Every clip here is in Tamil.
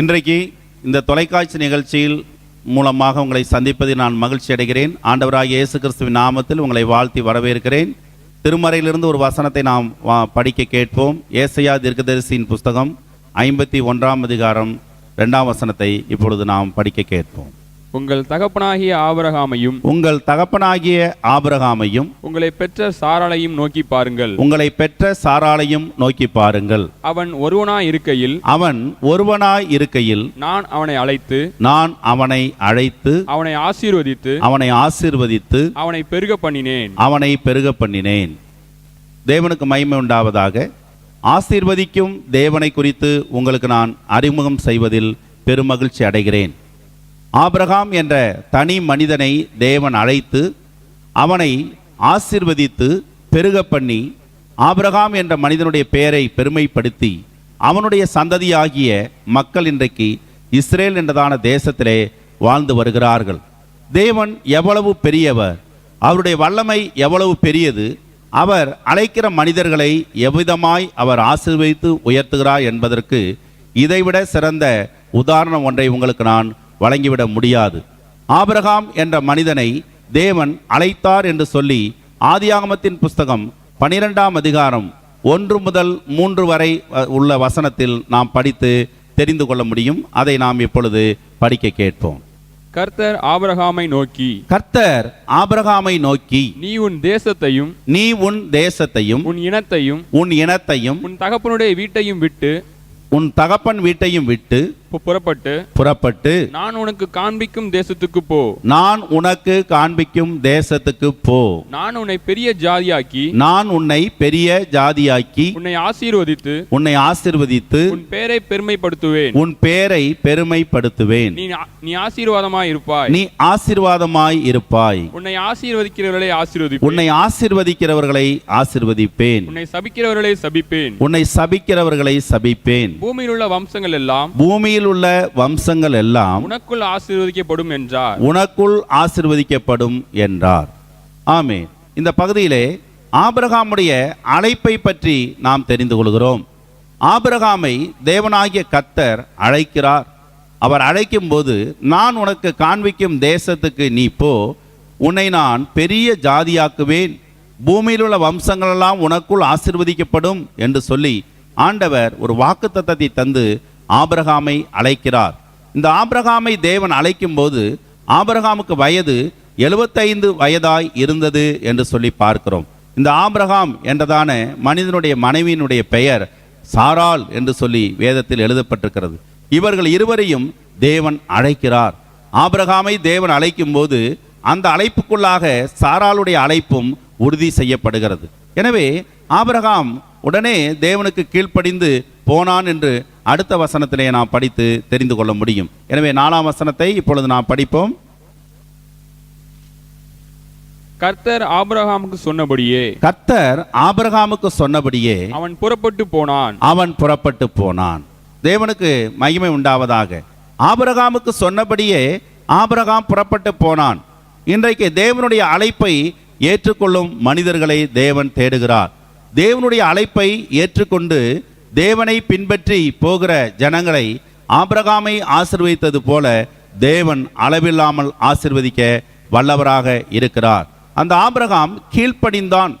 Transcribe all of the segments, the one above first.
இன்றைக்கு இந்த தொலைக்காட்சி நிகழ்ச்சியில் மூலமாக உங்களை சந்திப்பதில் நான் மகிழ்ச்சி அடைகிறேன். ஆண்டவராகிய இயேசு கிறிஸ்துவின் நாமத்தில் உங்களை வாழ்த்தி வரவேற்கிறேன். திருமறையிலிருந்து ஒரு வசனத்தை நாம் வா- படிக்க கேட்போம். ஏசையா தீர்க்கதரிசியின் புஸ்தகம் ஐம்பத்தி ஒன்றாம் அதிகாரம் ரெண்டாம் வசனத்தை இப்பொழுது நாம் படிக்க கேட்போம். உங்கள் தகப்பனாகிய ஆபிரகாமையும் உங்கள் தகப்பனாகிய ஆபிரகாமையும் உங்களை பெற்ற சாராளையும் நோக்கி பாருங்கள். உங்களை பெற்ற சாராளையும் நோக்கி பாருங்கள். அவன் ஒருவனாய் இருக்கையில் அவன் ஒருவனாய் இருக்கையில் நான் அவனை அழைத்து நான் அவனை அழைத்து அவனை ஆசீர்வதித்து அவனை ஆசீர்வதித்து அவனை பெருக பண்ணினேன். அவனை பெருக பண்ணினேன். தேவனுக்கு மகிமை உண்டாவதாக. ஆசீர்வதிக்கும் தேவனை குறித்து உங்களுக்கு நான் அறிமுகம் செய்வதில் பெருமகிழ்ச்சி அடைகிறேன். ஆபிரகாம் என்ற தனி மனிதனை தேவன் அழைத்து அவனை ஆசிர்வதித்து பெருக பண்ணி ஆபிரகாம் என்ற மனிதனுடைய பெயரை பெருமைப்படுத்தி அவனுடைய சந்ததியாகிய மக்கள் இன்றைக்கு இஸ்ரேல் என்றதான தேசத்திலே வாழ்ந்து வருகிறார்கள். தேவன் எவ்வளவு பெரியவர் அவருடைய வல்லமை எவ்வளவு பெரியது அவர் அழைக்கிற மனிதர்களை எவ்விதமாய் அவர் ஆசிர்வதித்து உயர்த்துகிறார் என்பதற்கு இதைவிட சிறந்த உதாரணம் ஒன்றை உங்களுக்கு நான் வழங்கிவிட முடியாது. ஆபிரகாம் என்ற மனிதனை தேவன் அழைத்தார் என்று சொல்லி ஆதியாகமத்தின் புஸ்தகம் பனிரெண்டாம் அதிகாரம் ஒன்று முதல் மூன்று வரை உள்ள வசனத்தில் நாம் படித்து தெரிந்து கொள்ள முடியும். அதை நாம் இப்பொழுது படிக்க கேட்போம். கர்த்தர் ஆபிரகாமை நோக்கி கர்த்தர் ஆபிரகாமை நோக்கி நீ உன் தேசத்தையும் நீ உன் தேசத்தையும் உன் இனத்தையும் உன் இனத்தையும் உன் தகப்பனுடைய வீட்டையும் விட்டு உன் தகப்பன் வீட்டையும் விட்டு புறப்பட்டு புறப்பட்டு நான் உனக்கு காண்பிக்கும் தேசத்துக்கு போ. நான் உனக்கு காண்பிக்கும் தேசத்துக்கு போ. நான் உன்னை பெரிய ஜாதியாக்கி நான் உன்னை பெரிய ஜாதியாக்கி உன்னை ஆசீர்வதித்து உன்னை ஆசிர்வதித்து உன் பேரை பெருமைப்படுத்துவேன். உன் பேரை பெருமைப்படுத்துவேன். நீ நீ ஆசீர்வாதமாய் இருப்பாய். நீ ஆசிர்வாதமாய் இருப்பாய். உன்னை ஆசீர்வதிக்கிறவர்களை ஆசீர்வதிப்பேன். உன்னை ஆசிர்வதிக்கிறவர்களை ஆசிர்வதிப்பேன். உன்னை சபிக்கிறவர்களை சபிப்பேன். உன்னை சபிக்கிறவர்களை சபிப்பேன். பூமியில் உள்ள வம்சங்கள் எல்லாம் பூமியில் உள்ள வம்சங்கள் எல்லாம் உனக்குள் ஆசீர்வதிக்கப்படும் என்றார். உனக்குள் ஆசிர்வதிக்கப்படும் என்றார். ஆமென். இந்த பகுதியிலே ஆபிரகாமுடைய அழைப்பை பற்றி நாம் தெரிந்து கொள்கிறோம். ஆபிரகாமை தேவனாகிய கத்தர் அழைக்கிறார். அவர் அழைக்கும்போது நான் உனக்கு காண்பிக்கும் தேசத்துக்கு நீ போ. உன்னை நான் பெரிய ஜாதியாக்குவேன். பூமியில் உள்ள வம்சங்களெல்லாம் உனக்குள் ஆசிர்வதிக்கப்படும் என்று சொல்லி ஆண்டவர் ஒரு வாக்குத்தத்தத்தை தந்து ஆபிரகாமை அழைக்கிறார். இந்த ஆபிரகாமை தேவன் அழைக்கும்போது ஆபிரகாமுக்கு வயது எழுபத்தைந்து வயதாய் இருந்தது என்று சொல்லி பார்க்கிறோம். இந்த ஆபிரகாம் என்றதான மனிதனுடைய மனைவியினுடைய பெயர் சாரால் என்று சொல்லி வேதத்தில் எழுதப்பட்டிருக்கிறது. இவர்கள் இருவரையும் தேவன் அழைக்கிறார். ஆபிரகாமை தேவன் அழைக்கும்போது அந்த அழைப்புக்குள்ளாக சாராளுடைய அழைப்பும் உறுதி செய்யப்படுகிறது. எனவே ஆபிரகாம் உடனே தேவனுக்கு கீழ்ப்படிந்து போனான் என்று அடுத்த வசனத்திலே நாம் படித்து தெரிந்து கொள்ள முடியும். எனவே நாலாம் வசனத்தை இப்பொழுது நாம் படிப்போம். கர்த்தர் ஆபிரகாமுக்கு சொன்னபடியே கர்த்தர் ஆபிரகாமுக்கு சொன்னபடியே அவன் புறப்பட்டு போனான். அவன் புறப்பட்டு போனான். தேவனுக்கு மகிமை உண்டாவதாக. ஆபிரகாமுக்கு சொன்னபடியே ஆபிரகாம் புறப்பட்டு போனான். இன்றைக்கு தேவனுடைய அழைப்பை ஏற்றுக்கொள்ளும் மனிதர்களை தேவன் தேடுகிறார். தேவனுடைய அழைப்பை ஏற்றுக்கொண்டு தேவனை பின்பற்றி போகிற ஜனங்களை ஆபிரகாமை ஆசிர்வதித்தது போல தேவன் அளவில்லாமல் ஆசிர்வதிக்க வல்லவராக இருக்கிறார். அந்த ஆபிரகாம் கீழ்ப்படிந்தான்.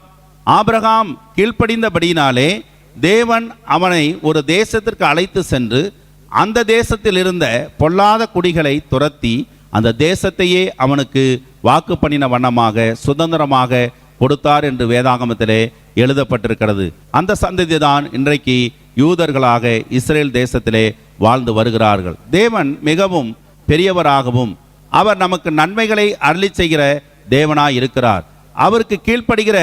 ஆபிரகாம் கீழ்ப்படிந்தபடியினாலே தேவன் அவனை ஒரு தேசத்திற்கு அழைத்து சென்று அந்த தேசத்தில் இருந்த பொல்லாத குடிகளை துரத்தி அந்த தேசத்தையே அவனுக்கு வாக்கு பண்ணின வண்ணமாக சுதந்திரமாக கொடுத்தார் என்று வேதாகமத்திலே எழுதப்பட்டிருக்கிறது. அந்த சந்ததி தான் இன்றைக்கு யூதர்களாக இஸ்ரேல் தேசத்திலே வாழ்ந்து வருகிறார்கள். தேவன் மிகவும் பெரியவராகவும் அவர் நமக்கு நன்மைகளை அருளி செய்கிற தேவனாய் இருக்கிறார். அவருக்கு கீழ்ப்படுகிற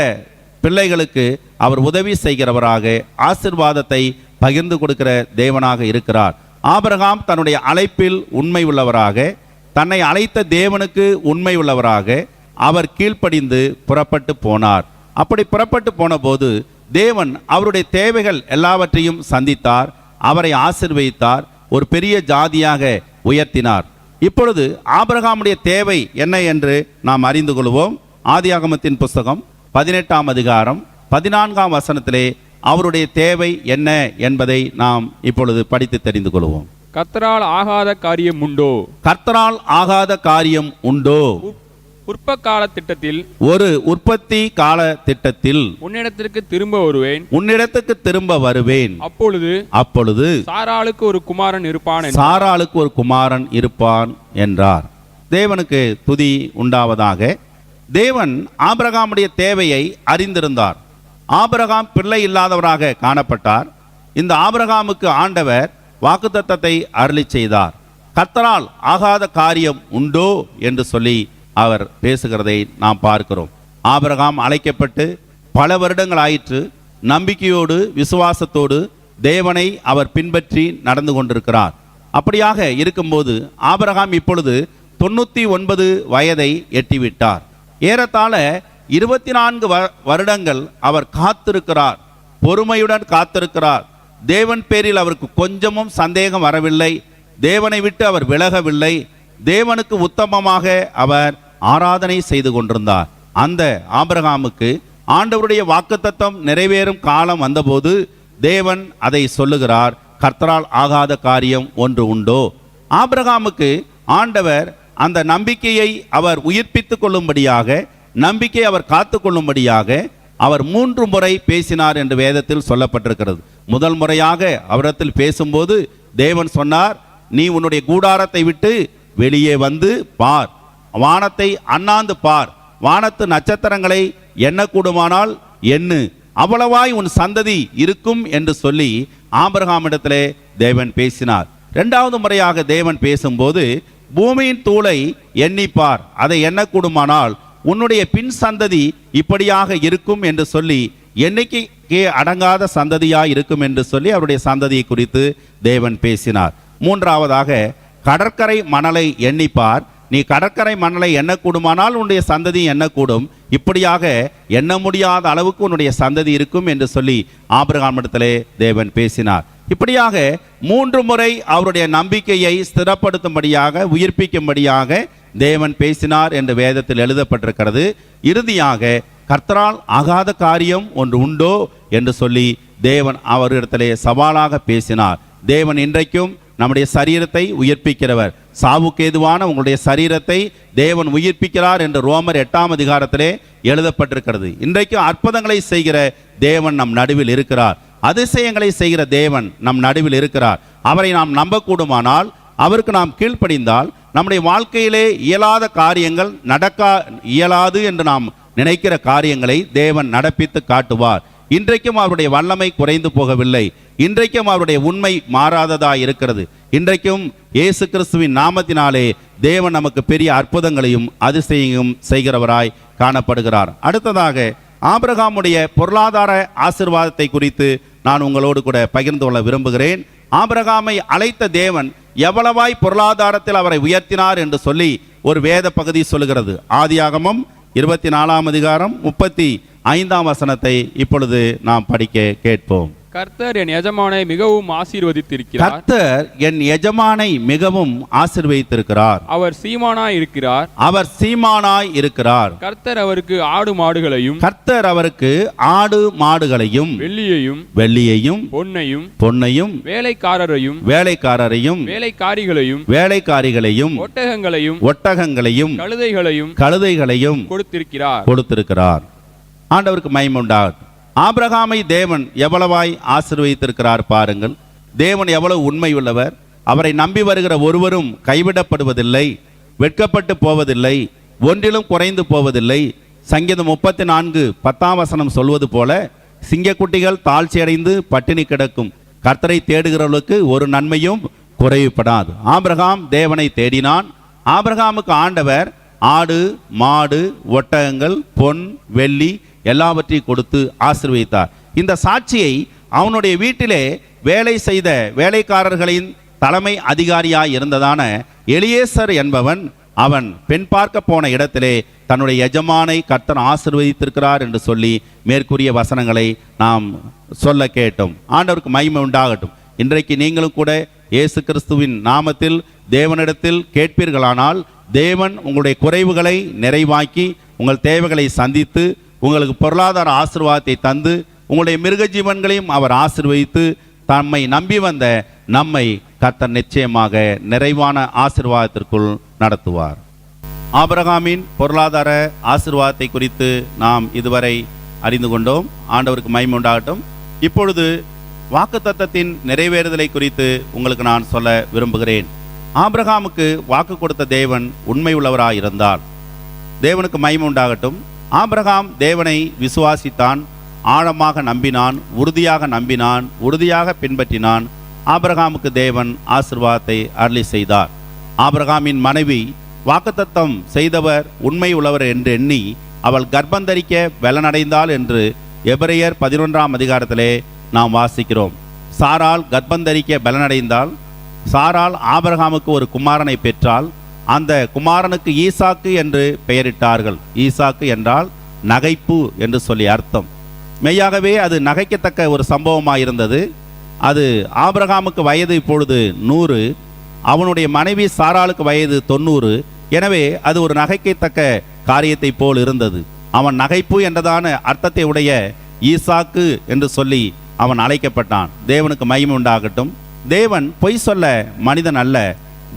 பிள்ளைகளுக்கு அவர் உதவி செய்கிறவராக ஆசிர்வாதத்தை பகிர்ந்து கொடுக்கிற தேவனாக இருக்கிறார். ஆபரகாம் தன்னுடைய அழைப்பில் உண்மை உள்ளவராக தன்னை அழைத்த தேவனுக்கு உண்மை உள்ளவராக அவர் கீழ்ப்படிந்து புறப்பட்டு போனார். அப்படி புறப்பட்டு போனபோது தேவன் அவருடைய தேவைகள் எல்லாவற்றையும் சந்தித்தார். அவரை ஆசிர்வதித்தார். ஒரு பெரிய ஜாதியாக உயர்த்தினார். இப்பொழுது ஆபிரகாமுடைய தேவை என்ன என்று நாம் அறிந்து கொள்வோம். ஆதியாகமத்தின் புஸ்தகம் பதினெட்டாம் அதிகாரம் பதினான்காம் வசனத்திலே அவருடைய தேவை என்ன என்பதை நாம் இப்பொழுது படித்து தெரிந்து கொள்வோம். கர்த்தரால் ஆகாத காரியம் உண்டோ? கர்த்தரால் ஆகாத காரியம் உண்டோ? உற்ப கால திட்டத்தில் ஒரு உற்பத்தி கால திட்டத்தில் உன்னிடத்திற்கு திரும்ப வருவேன். உன்னிடத்துக்கு திரும்ப வருவேன். அப்பொழுது அப்பொழுது சாராளுக்கு ஒரு குமாரன் இருப்பான் சாராளுக்கு ஒரு குமாரன் இருப்பான் என்றார். தேவனுக்கு துதி உண்டாவதாக தேவன் ஆபிரகாமுடைய தேவையை அறிந்திருந்தார். ஆபிரகாம் பிள்ளை இல்லாதவராக காணப்பட்டார். இந்த ஆபிரகாமுக்கு ஆண்டவர் வாக்குத்தத்தத்தை அருளி செய்தார். கர்த்தரால் ஆகாத காரியம் உண்டோ என்று சொல்லி அவர் பேசுகிறதை நாம் பார்க்கிறோம். ஆபரகாம் அழைக்கப்பட்டு பல வருடங்கள் ஆயிற்று நம்பிக்கையோடு விசுவாசத்தோடு தேவனை அவர் பின்பற்றி நடந்து கொண்டிருக்கிறார். அப்படியாக இருக்கும்போது ஆபரகாம் இப்பொழுது தொண்ணூற்றி ஒன்பது வயதை எட்டிவிட்டார். ஏறத்தாழ இருபத்தி நான்கு வ- வருடங்கள் அவர் காத்திருக்கிறார் பொறுமையுடன் காத்திருக்கிறார். தேவன் பேரில் அவருக்கு கொஞ்சமும் சந்தேகம் வரவில்லை. தேவனை விட்டு அவர் விலகவில்லை. தேவனுக்கு உத்தமமாக அவர் ஆராதனை செய்து கொண்டிருந்தார். அந்த ஆபிரகாமுக்கு ஆண்டவருடைய வாக்குத்தத்தம் நிறைவேறும் காலம் வந்தபோது தேவன் அதை சொல்லுகிறார் கர்த்தரால் ஆகாத காரியம் ஒன்று உண்டோ? ஆபிரகாமுக்கு ஆண்டவர் அந்த நம்பிக்கையை அவர் உயிர்ப்பித்து கொள்ளும்படியாக நம்பிக்கை அவர் காத்து கொள்ளும்படியாக அவர் மூன்று முறை பேசினார் என்று வேதத்தில் சொல்லப்பட்டிருக்கிறது. முதல் முறையாக அவரிடத்தில் பேசும்போது தேவன் சொன்னார் நீ உன்னுடைய கூடாரத்தை விட்டு வெளியே வந்து பார். வானத்தை அண்ணாந்து பார். வானத்து நட்சத்திரங்களை எண்ணக்கூடுமானால் எண்ணு. அவ்வளவாய் உன் சந்ததி இருக்கும் என்று சொல்லி ஆபிரகாமிடத்திலே தேவன் பேசினார். இரண்டாவது முறையாக தேவன் பேசும்போது பூமியின் தூளை எண்ணிப்பார். அதை எண்ணக்கூடுமானால் உன்னுடைய பின் சந்ததி இப்படியாக இருக்கும் என்று சொல்லி எண்ணிக்கைக்கு அடங்காத சந்ததியாக இருக்கும் என்று சொல்லி அவருடைய சந்ததியை குறித்து தேவன் பேசினார். மூன்றாவதாக கடற்கரை மணலை எண்ணிப்பார். நீ கடற்கரை மணலை எண்ணக்கூடுமானால் உன்னுடைய சந்ததி எண்ணக்கூடும். இப்படியாக எண்ண முடியாத அளவுக்கு உன்னுடைய சந்ததி இருக்கும் என்று சொல்லி ஆபிரகாமிடத்திலே தேவன் பேசினார். இப்படியாக மூன்று முறை அவருடைய நம்பிக்கையை ஸ்திரப்படுத்தும்படியாக உயிர்ப்பிக்கும்படியாக தேவன் பேசினார் என்று வேதத்தில் எழுதப்பட்டிருக்கிறது. இறுதியாக கர்த்தரால் ஆகாத காரியம் ஒன்று உண்டோ? என்று சொல்லி தேவன் அவரிடத்திலே சவாலாக பேசினார். தேவன் இன்றைக்கும் நம்முடைய சரீரத்தை உயிர்ப்பிக்கிறவர். சாவுக்கு ஏதுவான உங்களுடைய சரீரத்தை தேவன் உயிர்ப்பிக்கிறார் என்று ரோமர் எட்டாம் அதிகாரத்திலே எழுதப்பட்டிருக்கிறது. இன்றைக்கும் அற்புதங்களை செய்கிற தேவன் நம் நடுவில் இருக்கிறார். அதிசயங்களை செய்கிற தேவன் நம் நடுவில் இருக்கிறார். அவரை நாம் நம்பக்கூடுமானால் அவருக்கு நாம் கீழ்ப்படிந்தால் நம்முடைய வாழ்க்கையிலே இயலாத காரியங்கள் நடக்கா இயலாது என்று நாம் நினைக்கிற காரியங்களை தேவன் நடப்பித்து காட்டுவார். இன்றைக்கும் அவருடைய வல்லமை குறைந்து போகவில்லை. இன்றைக்கும் அவருடைய உண்மை மாறாததா இருக்கிறது. இன்றைக்கும் இயேசு கிறிஸ்துவின் நாமத்தினாலே தேவன் நமக்கு பெரிய அற்புதங்களையும் அதிசயங்களையும் செய்கிறவராய் காணப்படுகிறார். அடுத்ததாக ஆபிரகாமுடைய பொருளாதார ஆசிர்வாதத்தை குறித்து நான் உங்களோடு கூட பகிர்ந்து கொள்ள விரும்புகிறேன். ஆபிரகாமை அழைத்த தேவன் எவ்வளவாய் பொருளாதாரத்தில் அவரை உயர்த்தினார் என்று சொல்லி ஒரு வேத பகுதி சொல்லுகிறது. ஆதியாகமம் இருபத்தி நாலாம் அதிகாரம் முப்பத்தி ஐந்தாம் வசனத்தை இப்பொழுது நாம் படிக்க கேட்போம். கர்த்தர் என் எஜமானை மிகவும் ஆசீர்வதித்திருக்கிறார். கர்த்தர் என் எஜமானை மிகவும் ஆசிர்வதித்திருக்கிறார். அவர் சீமானாய் இருக்கிறார். அவர் சீமானாய் இருக்கிறார். கர்த்தர் அவருக்கு ஆடு மாடுகளையும் கர்த்தர் அவருக்கு ஆடு மாடுகளையும் வெள்ளியையும் வெள்ளியையும் பொன்னையும் பொன்னையும் வேலைக்காரரையும் வேலைக்காரரையும் வேலைக்காரிகளையும் வேலைக்காரிகளையும் ஒட்டகங்களையும் ஒட்டகங்களையும் கழுதைகளையும் கழுதைகளையும் கொடுத்திருக்கிறார். கொடுத்திருக்கிறார். ஆண்டவருக்கு மயம் உண்டாகட்டும். ஆபிரகாமை தேவன் எவ்வளவாய் ஆசிர்வதித்திருக்கிறார் பாருங்கள். தேவன் எவ்வளவு உண்மை உள்ளவர் அவரை நம்பி வருகிற ஒருவரும் கைவிடப்படுவதில்லை வெட்கப்பட்டு போவதில்லை ஒன்றிலும் குறைந்து போவதில்லை. சங்கீதம் முப்பத்தி நான்கு பத்தாம் வசனம் சொல்வது போல சிங்கக்குட்டிகள் தாழ்ச்சியடைந்து பட்டினி கிடக்கும். கர்த்தரை தேடுகிறவர்களுக்கு ஒரு நன்மையும் குறைவுபடாது. ஆபிரகாம் தேவனை தேடினான். ஆபிரகாமுக்கு ஆண்டவர் ஆடு மாடு ஒட்டகங்கள் பொன் வெள்ளி எல்லாவற்றையும் கொடுத்து ஆசிர்வதித்தார். இந்த சாட்சியை அவனுடைய வீட்டிலே வேலை செய்த வேலைக்காரர்களின் தலைமை அதிகாரியாய் இருந்ததான எலியேசர் என்பவன் அவன் பெண் பார்க்க போன இடத்திலே தன்னுடைய எஜமானை கர்த்தன் ஆசிர்வதித்திருக்கிறார் என்று சொல்லி மேற்கூறிய வசனங்களை நாம் சொல்ல கேட்டோம். ஆண்டவருக்கு மகிமை உண்டாகட்டும். இன்றைக்கு நீங்களும் கூட இயேசு கிறிஸ்துவின் நாமத்தில் தேவனிடத்தில் கேட்பீர்களானால் தேவன் உங்களுடைய குறைவுகளை நிறைவாக்கி உங்கள் தேவைகளை சந்தித்து உங்களுக்கு பொருளாதார ஆசீர்வாதத்தை தந்து உங்களுடைய மிருக ஜீவன்களையும் அவர் ஆசிர்வதித்து தம்மை நம்பி வந்த நம்மை கத்தர் நிச்சயமாக நிறைவான ஆசிர்வாதத்திற்குள் நடத்துவார். ஆபிரகாமின் பொருளாதார ஆசிர்வாதத்தை குறித்து நாம் இதுவரை அறிந்து கொண்டோம். ஆண்டவருக்கு மைமுண்டாகட்டும் உண்டாகட்டும். இப்பொழுது வாக்குத்தத்தத்தின் நிறைவேறுதலை குறித்து உங்களுக்கு நான் சொல்ல விரும்புகிறேன். ஆபிரகாமுக்கு வாக்கு கொடுத்த தேவன் உண்மை உள்ளவராயிருந்தார் தேவனுக்கு மைமுண்டாகட்டும் உண்டாகட்டும். ஆபிரகாம் தேவனை விசுவாசித்தான் ஆழமாக நம்பினான் உறுதியாக நம்பினான் உறுதியாக பின்பற்றினான். ஆபிரகாமுக்கு தேவன் ஆசிர்வாதத்தை அருளி செய்தார். ஆபிரகாமின் மனைவி வாக்குத்தத்தம் செய்தவர் உண்மை உள்ளவர் என்று எண்ணி அவள் கர்ப்பந்தரிக்க பலனடைந்தாள் என்று எபிரெயர் பதினொன்றாம் அதிகாரத்திலே நாம் வாசிக்கிறோம். சாரால் கர்ப்பந்தரிக்க பலனடைந்தால் சாரால் ஆபிரகாமுக்கு ஒரு குமாரனை பெற்றால் அந்த குமாரனுக்கு ஈசாக்கு என்று பெயரிட்டார்கள். ஈசாக்கு என்றால் நகைப்பு என்று சொல்லி அர்த்தம். மெய்யாகவே அது நகைக்கத்தக்க ஒரு சம்பவமாக இருந்தது அது ஆபிரகாமுக்கு வயது இப்பொழுது நூறு அவனுடைய மனைவி சாராளுக்கு வயது தொண்ணூறு. எனவே அது ஒரு நகைக்கத்தக்க காரியத்தை போல் இருந்தது. அவன் நகைப்பு என்றதான அர்த்தத்தை உடைய ஈசாக்கு என்று சொல்லி அவன் அழைக்கப்பட்டான். தேவனுக்கு மகிமை உண்டாகட்டும். தேவன் பொய் சொல்ல மனிதன் அல்ல.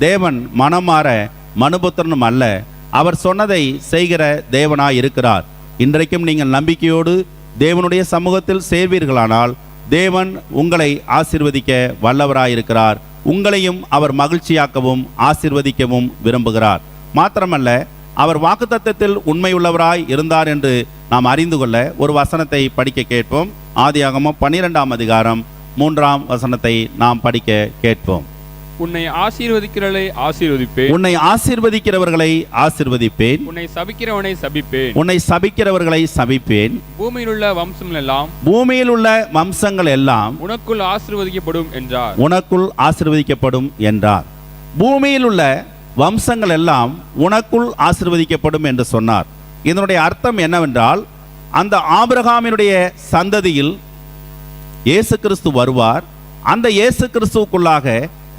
தேவன் மனம் மாற மனுபுத்திரனும் அல்ல. அவர் சொன்னதை செய்கிற தேவனாய் இருக்கிறார் இன்றைக்கும் நீங்கள் நம்பிக்கையோடு தேவனுடைய சமூகத்தில் சேர்வீர்களானால் தேவன் உங்களை ஆசிர்வதிக்க வல்லவராயிருக்கிறார். உங்களையும் அவர் மகிழ்ச்சியாக்கவும் ஆசிர்வதிக்கவும் விரும்புகிறார். மாத்திரமல்ல அவர் வாக்குத்தத்தத்தில் உண்மையுள்ளவராய் இருந்தார் என்று நாம் அறிந்து கொள்ள ஒரு வசனத்தை படிக்க கேட்போம். ஆதியாகமோ பன்னிரெண்டாம் அதிகாரம் மூன்றாம் வசனத்தை நாம் படிக்க கேட்போம். உன்னை ஆசீர்வதிக்கிறவளை ஆசீர்வதிப்பேன். உன்னை ஆசீர்வதிக்கிறவர்களை ஆசீர்வதிப்பேன். உன்னை சபிக்கிறவனை சபிப்பேன். உன்னை சபிக்கிறவர்களை சபிப்பேன். பூமியில் உள்ள வம்சம் எல்லாம் பூமியில் உள்ள வம்சங்கள் எல்லாம் உனக்குள் ஆசீர்வதிக்கப்படும் என்றார். உனக்குள் ஆசீர்வதிக்கப்படும் என்றார். பூமியில் உள்ள வம்சங்கள் எல்லாம் உனக்குள் ஆசீர்வதிக்கப்படும் என்று சொன்னார். இதனுடைய அர்த்தம் என்னவென்றால் அந்த ஆபிரகாமினுடைய சந்ததியில் இயேசு கிறிஸ்து வருவார். அந்த இயேசு கிறிஸ்துவுக்குள்ளாக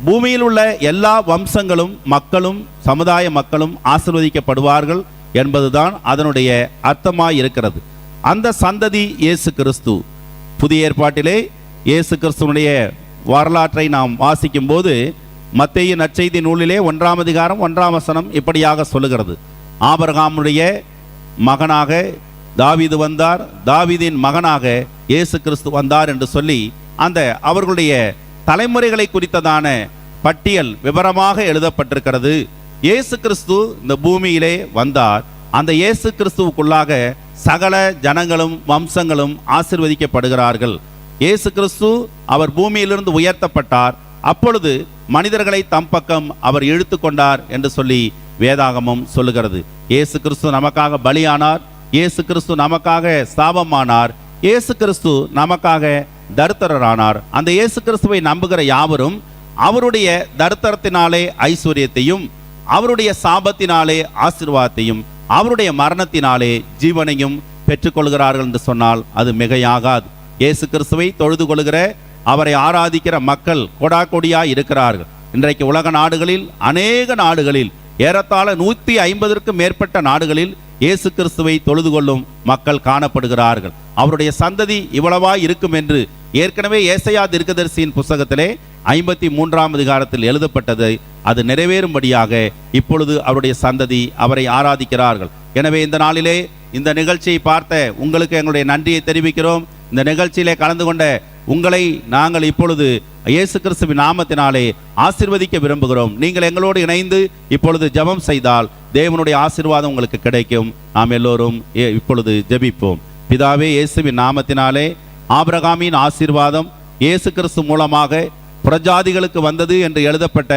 பூமியில் உள்ள எல்லா வம்சங்களும் மக்களும் சமுதாய மக்களும் ஆசிர்வதிக்கப்படுவார்கள் என்பதுதான் அதனுடைய அர்த்தமாக இருக்கிறது அந்த சந்ததி இயேசு கிறிஸ்து. புதிய ஏற்பாட்டிலே இயேசு கிறிஸ்துவனுடைய வரலாற்றை நாம் வாசிக்கும்போது மத்திய நற்செய்தி நூலிலே ஒன்றாம் அதிகாரம் ஒன்றாம் வசனம் இப்படியாக சொல்லுகிறது. ஆபரகாமுடைய மகனாக தாவீது வந்தார். தாவிதின் மகனாக இயேசு கிறிஸ்து வந்தார் என்று சொல்லி அந்த அவர்களுடைய தலைமுறைகளை குறித்ததான பட்டியல் விவரமாக எழுதப்பட்டிருக்கிறது. இயேசு கிறிஸ்து இந்த பூமியிலே வந்தார். அந்த இயேசு கிறிஸ்துவுக்குள்ளாக சகல ஜனங்களும் வம்சங்களும் ஆசிர்வதிக்கப்படுகிறார்கள். இயேசு கிறிஸ்து அவர் பூமியிலிருந்து உயர்த்தப்பட்டார். அப்பொழுது மனிதர்களை தம் பக்கம் அவர் இழுத்து கொண்டார் என்று சொல்லி வேதாகமம் சொல்லுகிறது. இயேசு கிறிஸ்து நமக்காக பலியானார். இயேசு கிறிஸ்து நமக்காக சாபமானார். இயேசு கிறிஸ்து நமக்காக தருத்தரரானார். அந்த இயேசு கிறிஸ்துவை நம்புகிற யாவரும் அவருடைய தருத்தரத்தினாலே ஐஸ்வர்யத்தையும் அவருடைய சாபத்தினாலே ஆசீர்வாதத்தையும் அவருடைய மரணத்தினாலே ஜீவனையும் பெற்றுக்கொள்கிறார்கள் என்று சொன்னால் அது மிகையாகாது. இயேசு கிறிஸ்துவை தொழுது கொள்கிற அவரை ஆராதிக்கிற மக்கள் கொடா கொடியாய் இருக்கிறார்கள். இன்றைக்கு உலக நாடுகளில் அநேக நாடுகளில் ஏறத்தாழ நூற்றி ஐம்பதற்கும் மேற்பட்ட நாடுகளில் இயேசு கிறிஸ்துவை தொழுது கொள்ளும் மக்கள் காணப்படுகிறார்கள். அவருடைய சந்ததி இவ்வளவா இருக்கும் என்று ஏற்கனவே ஏசையா தீர்க்கதரிசியின் புஸ்தகத்திலே ஐம்பத்தி மூன்றாம் அதிகாரத்தில் எழுதப்பட்டது. அது நிறைவேறும்படியாக இப்பொழுது அவருடைய சந்ததி அவரை ஆராதிக்கிறார்கள். எனவே இந்த நாளிலே இந்த நிகழ்ச்சியை பார்த்த உங்களுக்கு எங்களுடைய நன்றியை தெரிவிக்கிறோம். இந்த நிகழ்ச்சியிலே கலந்து கொண்ட உங்களை நாங்கள் இப்பொழுது இயேசு கிறிஸ்துவின் நாமத்தினாலே ஆசிர்வதிக்க விரும்புகிறோம். நீங்கள் எங்களோடு இணைந்து இப்பொழுது ஜெபம் செய்தால் தேவனுடைய ஆசிர்வாதம் உங்களுக்கு கிடைக்கும். நாம் எல்லோரும் இப்பொழுது ஜெபிப்போம். பிதாவே இயேசுவின் நாமத்தினாலே ஆபிரகாமின் ஆசீர்வாதம் இயேசு கிறிஸ்து மூலமாக பிரஜாதிகளுக்கு வந்தது என்று எழுதப்பட்ட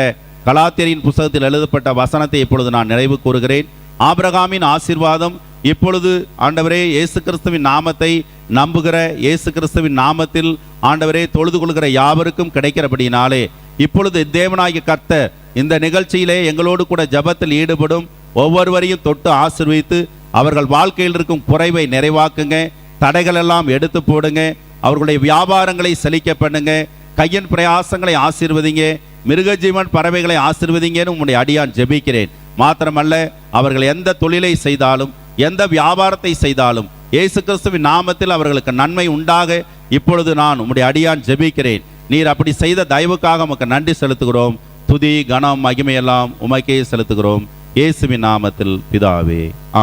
கலாத்தியரின் புஸ்தகத்தில் எழுதப்பட்ட வசனத்தை இப்பொழுது நான் நினைவு கூறுகிறேன். ஆபிரகாமின் ஆசிர்வாதம் இப்பொழுது ஆண்டவரே இயேசு கிறிஸ்துவின் நாமத்தை நம்புகிற இயேசு கிறிஸ்துவின் நாமத்தில் ஆண்டவரே தொழுது கொள்கிற யாவருக்கும் கிடைக்கிறபடினாலே இப்பொழுது தேவனாகிய கர்த்த இந்த நிகழ்ச்சியிலே எங்களோடு கூட ஜெபத்தில் ஈடுபடும் ஒவ்வொருவரையும் தொட்டு ஆசிர்வித்து அவர்கள் வாழ்க்கையில் இருக்கும் குறைவை நிறைவாக்குங்க தடைகள் எல்லாம் எடுத்து போடுங்க அவர்களுடைய வியாபாரங்களை செழிக்க பண்ணுங்க கையின் பிரயாசங்களை ஆசீர்வதிங்க மிருகஜீவன் பறவைகளை ஆசீர்வதிங்கன்னு உங்களுடைய அடியான் ஜெபிக்கிறேன். மாத்திரமல்ல அவர்கள் எந்த தொழிலை செய்தாலும் எந்த வியாபாரத்தை செய்தாலும் இயேசு கிறிஸ்துவின் நாமத்தில் அவர்களுக்கு நன்மை உண்டாக இப்பொழுது நான் உம்முடைய அடியான் ஜெபிக்கிறேன். நீர் அப்படி செய்த தயவுக்காக உமக்கு நன்றி செலுத்துகிறோம். துதி கனம் மகிமையெல்லாம் உமக்கே செலுத்துகிறோம். இயேசுவின் நாமத்தில் பிதாவே. ஆ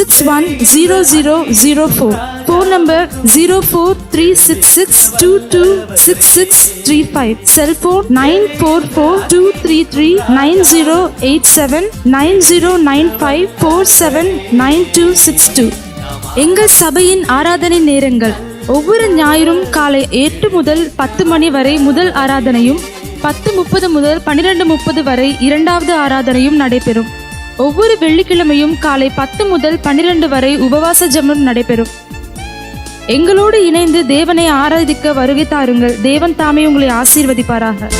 six one zero zero zero four phone number zero four three six six two two six six three five cellphone nine four four two three three nine zero eight seven nine zero nine five four seven nine two six two எங்கள் சபையின் ஆராதனை நேரங்கள். ஒவ்வொரு ஞாயிறும் காலை எட்டு முதல் பத்து மணி வரை முதல் ஆராதனையும் பத்து முப்பது முதல் பன்னிரெண்டு முப்பது வரை இரண்டாவது ஆராதனையும் நடைபெறும். ஒவ்வொரு வெள்ளிக்கிழமையும் காலை பத்து முதல் பன்னிரண்டு வரை உபவாச ஜெபம் நடைபெறும். எங்களோடு இணைந்து தேவனை ஆராதிக்க வருகை தாருங்கள். தேவன் தாமே உங்களை ஆசீர்வதிப்பாராக.